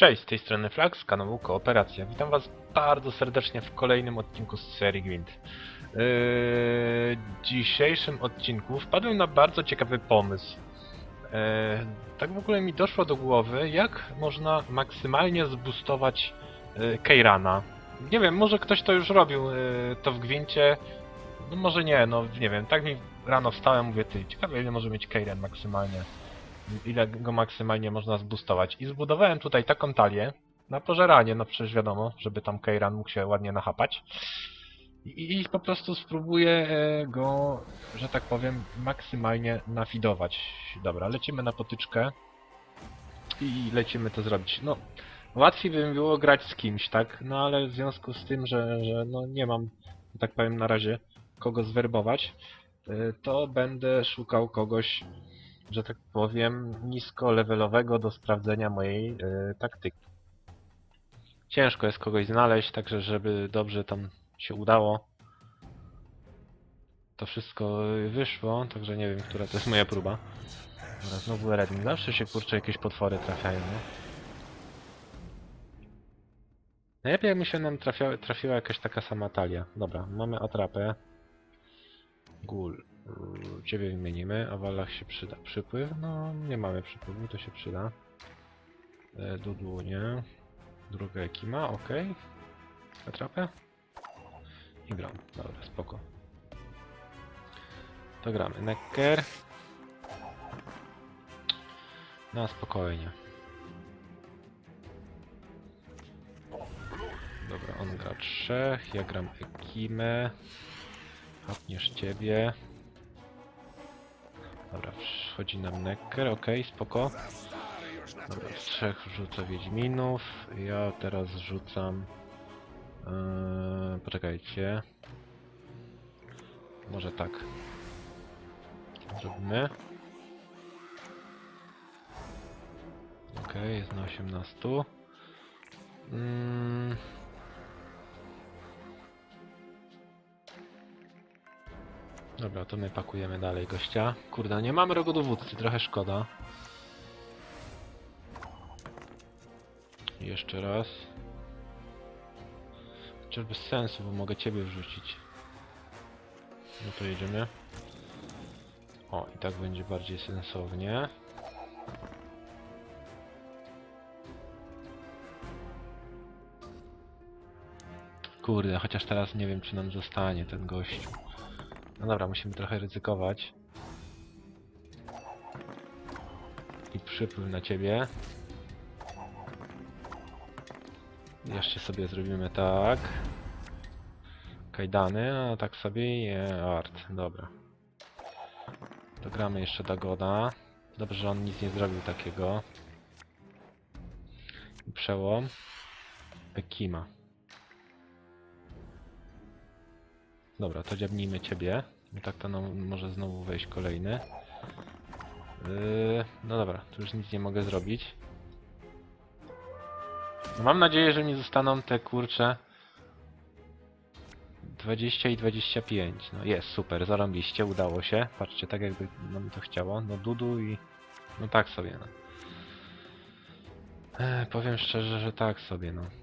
Cześć, z tej strony Flax z kanału Kooperacja. Witam was bardzo serdecznie w kolejnym odcinku z serii Gwint. Yy, w dzisiejszym odcinku wpadłem na bardzo ciekawy pomysł. Yy, tak w ogóle mi doszło do głowy, jak można maksymalnie zboostować yy, Keirana. Nie wiem, może ktoś to już robił yy, to w Gwincie, no może nie, no nie wiem, tak mi rano wstałem, mówię, ty, ciekawe ile może mieć Keiran maksymalnie ile go maksymalnie można zboostować. I zbudowałem tutaj taką talię na pożeranie, no przecież wiadomo, żeby tam Keiran mógł się ładnie nachapać. I, I po prostu spróbuję e, go, że tak powiem, maksymalnie nafidować. Dobra, lecimy na potyczkę i lecimy to zrobić. No, łatwiej by mi było grać z kimś, tak? No ale w związku z tym, że, że no nie mam, tak powiem, na razie kogo zwerbować, e, to będę szukał kogoś, że tak powiem, nisko levelowego do sprawdzenia mojej y, taktyki. Ciężko jest kogoś znaleźć, także żeby dobrze tam się udało. To wszystko wyszło, także nie wiem, która to jest moja próba. Dobra, znowu Redmi. Zawsze się kurczę jakieś potwory trafiają, nie? Najlepiej jakby się nam trafia, trafiła jakaś taka sama talia. Dobra, mamy atrapę. Gul. Ciebie wymienimy, a Wallach się przyda. Przypływ? No, nie mamy przypływu, to się przyda. E, Dudu nie. Druga ekima, ok. Atrapę? I gram. Dobra, spoko. To gramy. Necker. Na spokojnie. Dobra, on gra trzech, ja gram Ekimę. Hapniesz ciebie. Dobra, wchodzi nam Necker, okej, spoko. Dobra, trzech rzucę Wiedźminów. Ja teraz rzucam... Yy, poczekajcie. Może tak. Zrobimy. Okej, jest na 18. Mm. Dobra, to my pakujemy dalej gościa. Kurde, nie mamy rogu dowódcy, trochę szkoda. Jeszcze raz. Chociaż bez sensu, bo mogę ciebie wrzucić. No to jedziemy. O, i tak będzie bardziej sensownie. Kurde, chociaż teraz nie wiem, czy nam zostanie ten gościu. No dobra, musimy trochę ryzykować. I przypływ na ciebie. Jeszcze sobie zrobimy tak. Kajdany, a tak sobie i art. Dobra. Dogramy jeszcze Dagoda. Dobrze, że on nic nie zrobił takiego. I przełom. Ekima. Dobra, to dziabnijmy ciebie. Bo tak to nam może znowu wejść kolejny. Yy, no dobra, tu już nic nie mogę zrobić. No mam nadzieję, że nie zostaną te kurcze 20 i 25. No jest, super, zarąbiście, udało się. Patrzcie, tak jakby nam to chciało. No Dudu i... No tak sobie, no. Powiem szczerze, że tak sobie, no.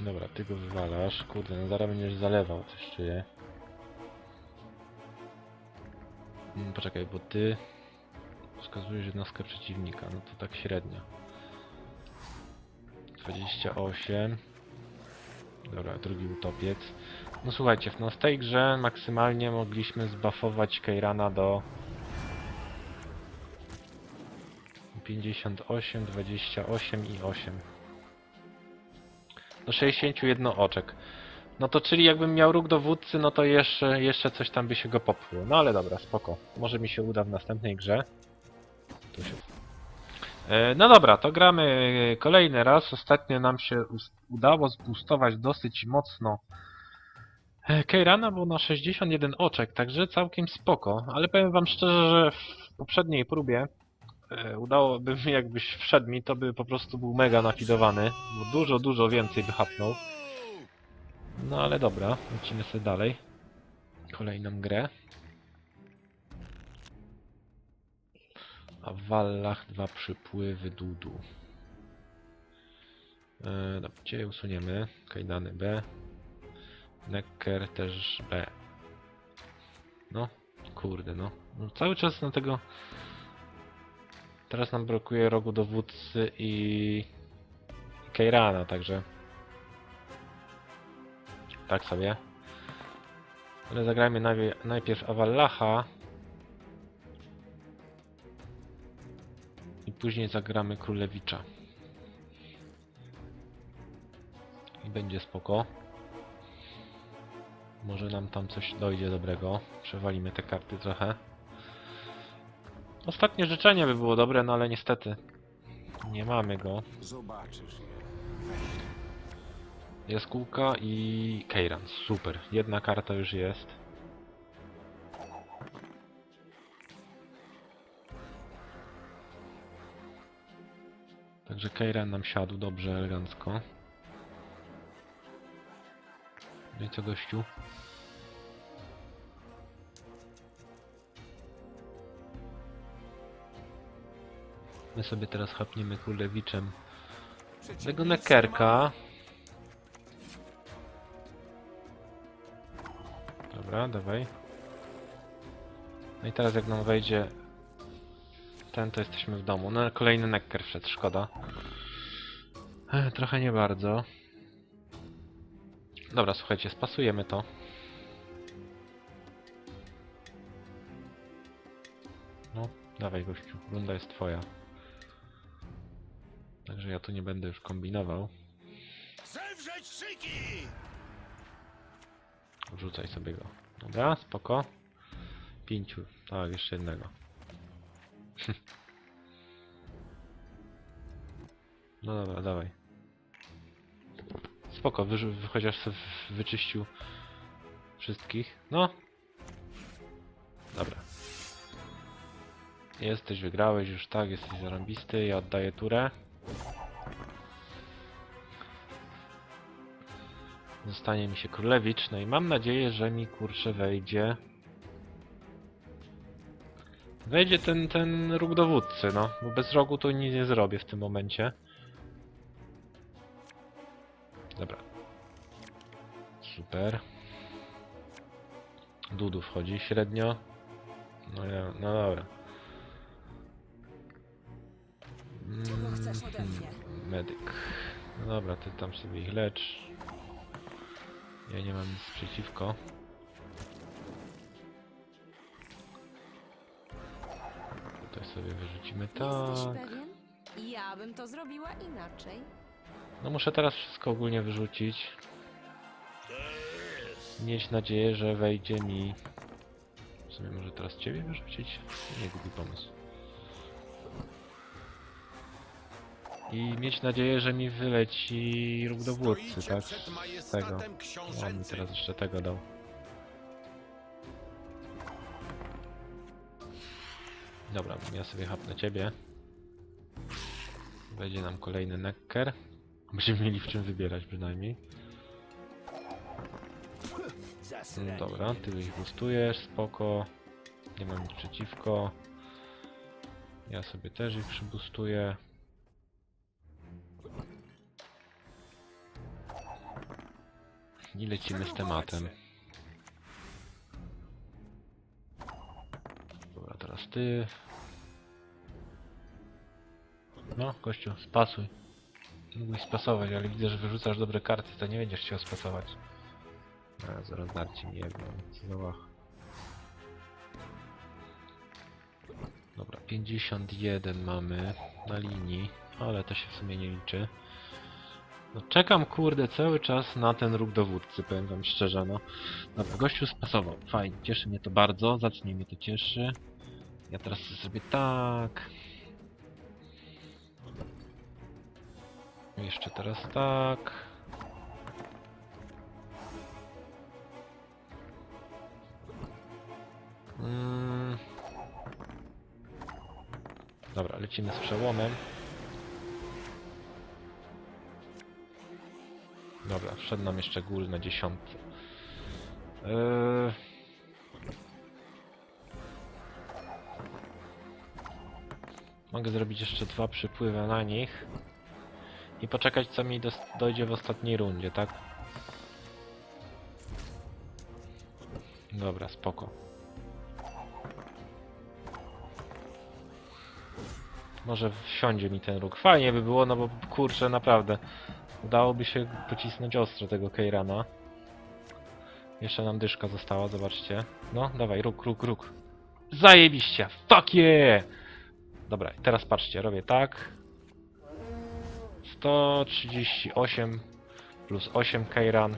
Dobra, ty go wywalasz. Kurde, no zaraz będziesz zalewał, coś czuję. Mm, Poczekaj, bo ty wskazujesz jednostkę przeciwnika, no to tak średnio. 28. Dobra, drugi utopiec. No słuchajcie, w tej grze maksymalnie mogliśmy zbuffować Keirana do 58, 28 i 8 do 61 oczek. No to czyli jakbym miał róg dowódcy, no to jeszcze, jeszcze coś tam by się go popchło. No ale dobra, spoko. Może mi się uda w następnej grze. Tu się... E, No dobra, to gramy kolejny raz. Ostatnio nam się udało zboostować dosyć mocno e, Keirana, bo na 61 oczek, także całkiem spoko. Ale powiem wam szczerze, że w poprzedniej próbie udałoby mi, jakbyś wszedł mi, to by po prostu był mega nafidowany, bo dużo, dużo więcej by hapnął. No ale dobra, lecimy sobie dalej. Kolejną grę. A w Wallach dwa przypływy Dudu. E, dobra, Ciebie usuniemy. Kajdany B. Necker też B. No, kurde no. no. Cały czas na tego... Teraz nam brakuje rogu dowódcy i... Keirana, także... Tak sobie. Ale zagrajmy najpierw, najpierw Avallacha. I później zagramy Królewicza. I będzie spoko. Może nam tam coś dojdzie dobrego. Przewalimy te karty trochę. Ostatnie życzenie by było dobre, no ale niestety nie mamy go. Zobaczysz je. Jest kółka i Keiran. Super. Jedna karta już jest. Także Keiran nam siadł dobrze, elegancko. No i co gościu? My sobie teraz chapniemy Królewiczem tego Neckerka. Dobra, dawaj. No i teraz jak nam wejdzie ten, to jesteśmy w domu. No kolejny necker wszedł, szkoda. Ech, trochę nie bardzo. Dobra, słuchajcie, spasujemy to. No, dawaj gościu, runda jest twoja. Także ja tu nie będę już kombinował. Zewrzeć szyki! Wrzucaj sobie go. Dobra, spoko. Pięciu. Tak, jeszcze jednego. no dobra, dawaj. Spoko, wy- chociaż wyczyścił wszystkich. No. Dobra. Jesteś, wygrałeś już, tak, jesteś zarąbisty, ja oddaję turę. Zostanie mi się królewicz, no i mam nadzieję, że mi kurczę wejdzie. Wejdzie ten, ten róg dowódcy, no, bo bez rogu to nic nie zrobię w tym momencie. Dobra. Super. Dudu wchodzi średnio. No ja, no dobra. Czego chcesz ode mnie? Mm, Medyk. No dobra, ty tam sobie ich lecz. Ja nie mam nic przeciwko. Tutaj sobie wyrzucimy Jesteś tak. pewien? Ja bym to zrobiła inaczej. No muszę teraz wszystko ogólnie wyrzucić. Mieć nadzieję, że wejdzie mi... W sumie może teraz ciebie wyrzucić? Nie głupi pomysł. I mieć nadzieję, że mi wyleci róg dowódcy, tak? Z tego. On mi teraz jeszcze tego dał. Dobra, ja sobie hapnę ciebie. Będzie nam kolejny necker. Będziemy mieli w czym wybierać przynajmniej. No dobra, ty ich boostujesz, spoko. Nie mam nic przeciwko. Ja sobie też ich przybustuję. I lecimy z tematem. Dobra, teraz ty. No, gościu, spasuj. Mógłbyś spasować, ale widzę, że wyrzucasz dobre karty, to nie będziesz chciał spasować. A, zaraz darcie mi jedno, łach. Dobra, 51 mamy na linii, ale to się w sumie nie liczy. No czekam kurde cały czas na ten róg dowódcy, powiem wam szczerze, no. Dobra, gościu spasował, fajnie, cieszy mnie to bardzo, zacnie mnie to cieszy. Ja teraz sobie tak. Jeszcze teraz tak. Mm. Dobra, lecimy z przełomem. Dobra, wszedł nam jeszcze gól na dziesiątce. Eee... Mogę zrobić jeszcze dwa przypływy na nich. I poczekać co mi dojdzie w ostatniej rundzie, tak? Dobra, spoko. Może wsiądzie mi ten róg. Fajnie by było, no bo kurczę, naprawdę. Udałoby się pocisnąć ostro tego Keirana. Jeszcze nam dyszka została, zobaczcie. No, dawaj, róg, róg, róg. Zajebiście! Fuck yeah! Dobra, teraz patrzcie, robię tak. 138 plus 8 Keiran.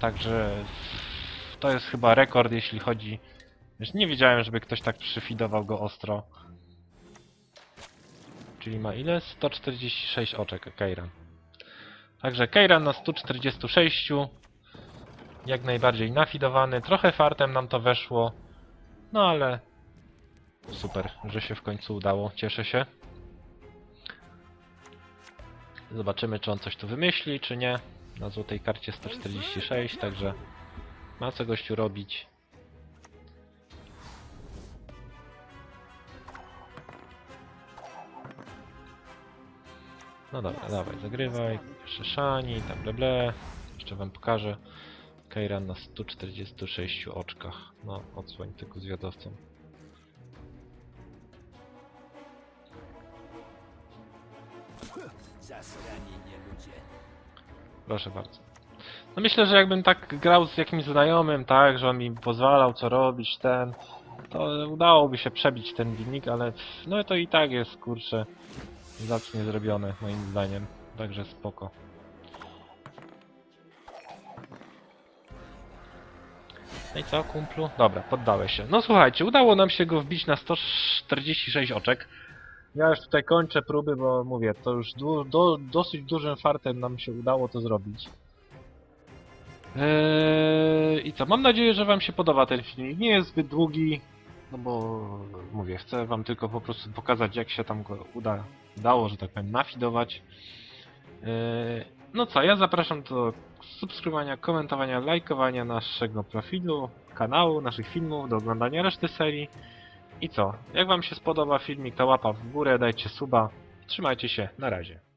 Także to jest chyba rekord, jeśli chodzi... Wiesz, nie wiedziałem, żeby ktoś tak przyfidował go ostro. Czyli ma ile? 146 oczek Keiran. Także Keiran na 146. Jak najbardziej nafidowany. Trochę fartem nam to weszło. No ale super, że się w końcu udało. Cieszę się. Zobaczymy, czy on coś tu wymyśli, czy nie. Na złotej karcie 146, także ma co gościu robić. No dobra, dawaj, zagrywaj. Jeszcze Shani, tam ble ble. Jeszcze wam pokażę. Kairan na 146 oczkach. No, odsłoń tylko zwiadowcą. Proszę bardzo. No myślę, że jakbym tak grał z jakimś znajomym, tak, że on mi pozwalał co robić, ten, to udałoby się przebić ten wynik, ale no to i tak jest, kurczę, zacnie zrobione, moim zdaniem. Także spoko. No i co, kumplu? Dobra, poddałeś się. No słuchajcie, udało nam się go wbić na 146 oczek. Ja już tutaj kończę próby, bo mówię, to już du do, dosyć dużym fartem nam się udało to zrobić. Eee, I co, mam nadzieję, że wam się podoba ten filmik. Nie jest zbyt długi, no bo mówię, chcę wam tylko po prostu pokazać, jak się tam go uda, udało, że tak powiem, nafidować. Eee, no co, ja zapraszam do subskrybowania, komentowania, lajkowania naszego profilu, kanału, naszych filmów, do oglądania reszty serii. I co? Jak wam się spodoba filmik, to łapa w górę, dajcie suba. Trzymajcie się, na razie.